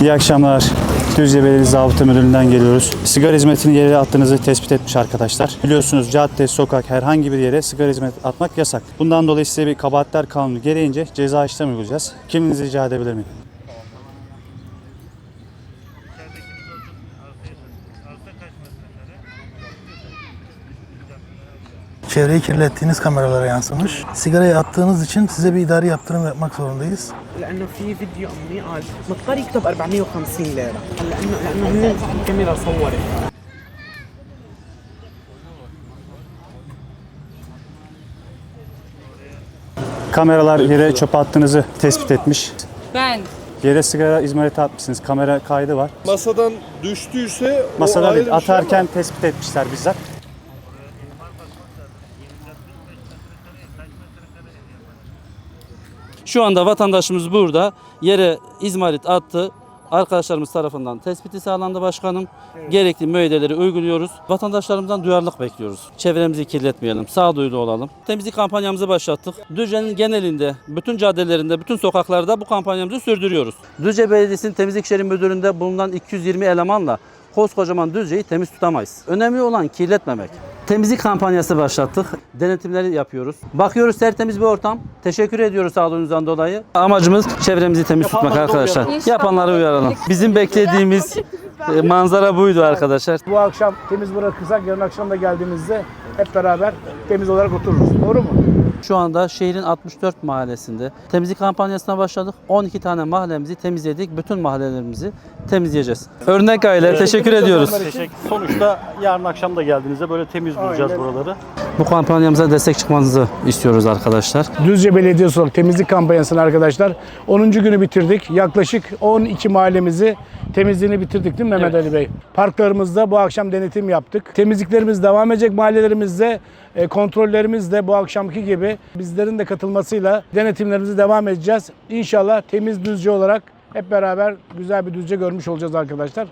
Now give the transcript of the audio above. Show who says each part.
Speaker 1: İyi akşamlar. Düzce Belediye Zabıta Müdürlüğü'nden geliyoruz. Sigara hizmetini yere attığınızı tespit etmiş arkadaşlar. Biliyorsunuz cadde, sokak herhangi bir yere sigara hizmet atmak yasak. Bundan dolayı size bir kabahatler kanunu gereğince ceza işlem uygulayacağız. Kimliğinizi rica edebilir miyim?
Speaker 2: Çevreyi kirlettiğiniz kameralara yansımış. Sigarayı attığınız için size bir idari yaptırım yapmak zorundayız.
Speaker 3: لانه في فيديو امني قال مضطر يكتب 450 ليره لانه لانه هن الكاميرا صورت
Speaker 1: Kameralar yere çöpe attığınızı tespit etmiş.
Speaker 4: Ben
Speaker 1: Yere sigara izmariti atmışsınız. Kamera kaydı var.
Speaker 5: Masadan düştüyse o
Speaker 1: Masada
Speaker 5: ayrı
Speaker 1: değil,
Speaker 5: bir şey ama
Speaker 1: atarken tespit etmişler bizzat.
Speaker 6: Şu anda vatandaşımız burada yere izmarit attı. Arkadaşlarımız tarafından tespiti sağlandı başkanım. Gerekli müeyyideleri uyguluyoruz. Vatandaşlarımızdan duyarlılık bekliyoruz. Çevremizi kirletmeyelim, sağduyulu olalım. Temizlik kampanyamızı başlattık. Düzce'nin genelinde, bütün caddelerinde, bütün sokaklarda bu kampanyamızı sürdürüyoruz. Düzce Belediyesi'nin Temizlik İşleri Müdürlüğü'nde bulunan 220 elemanla koskocaman Düzce'yi temiz tutamayız. Önemli olan kirletmemek. Temizlik kampanyası başlattık. Denetimleri yapıyoruz. Bakıyoruz tertemiz bir ortam. Teşekkür ediyoruz sağlığınızdan dolayı. Amacımız çevremizi temiz tutmak arkadaşlar. Yapanları uyaralım. Bizim beklediğimiz e, manzara buydu arkadaşlar.
Speaker 7: Bu akşam temiz bırakırsak yarın akşam da geldiğimizde hep beraber temiz olarak otururuz. Doğru mu?
Speaker 6: Şu anda şehrin 64 mahallesinde temizlik kampanyasına başladık. 12 tane mahallemizi temizledik. Bütün mahallelerimizi temizleyeceğiz. Örnek aile teşekkür ediyoruz.
Speaker 8: Sonuçta yarın akşam da geldiğinizde böyle temiz bulacağız buraları.
Speaker 6: Bu kampanyamıza destek çıkmanızı istiyoruz arkadaşlar.
Speaker 7: Düzce Belediyesi olarak temizlik kampanyasını arkadaşlar 10. günü bitirdik. Yaklaşık 12 mahallemizi temizliğini bitirdik değil mi Mehmet Ali Bey? Parklarımızda bu akşam denetim yaptık. Temizliklerimiz devam edecek mahallelerimizde. E, kontrollerimiz de bu akşamki gibi bizlerin de katılmasıyla denetimlerimizi devam edeceğiz. İnşallah temiz Düzce olarak hep beraber güzel bir Düzce görmüş olacağız arkadaşlar.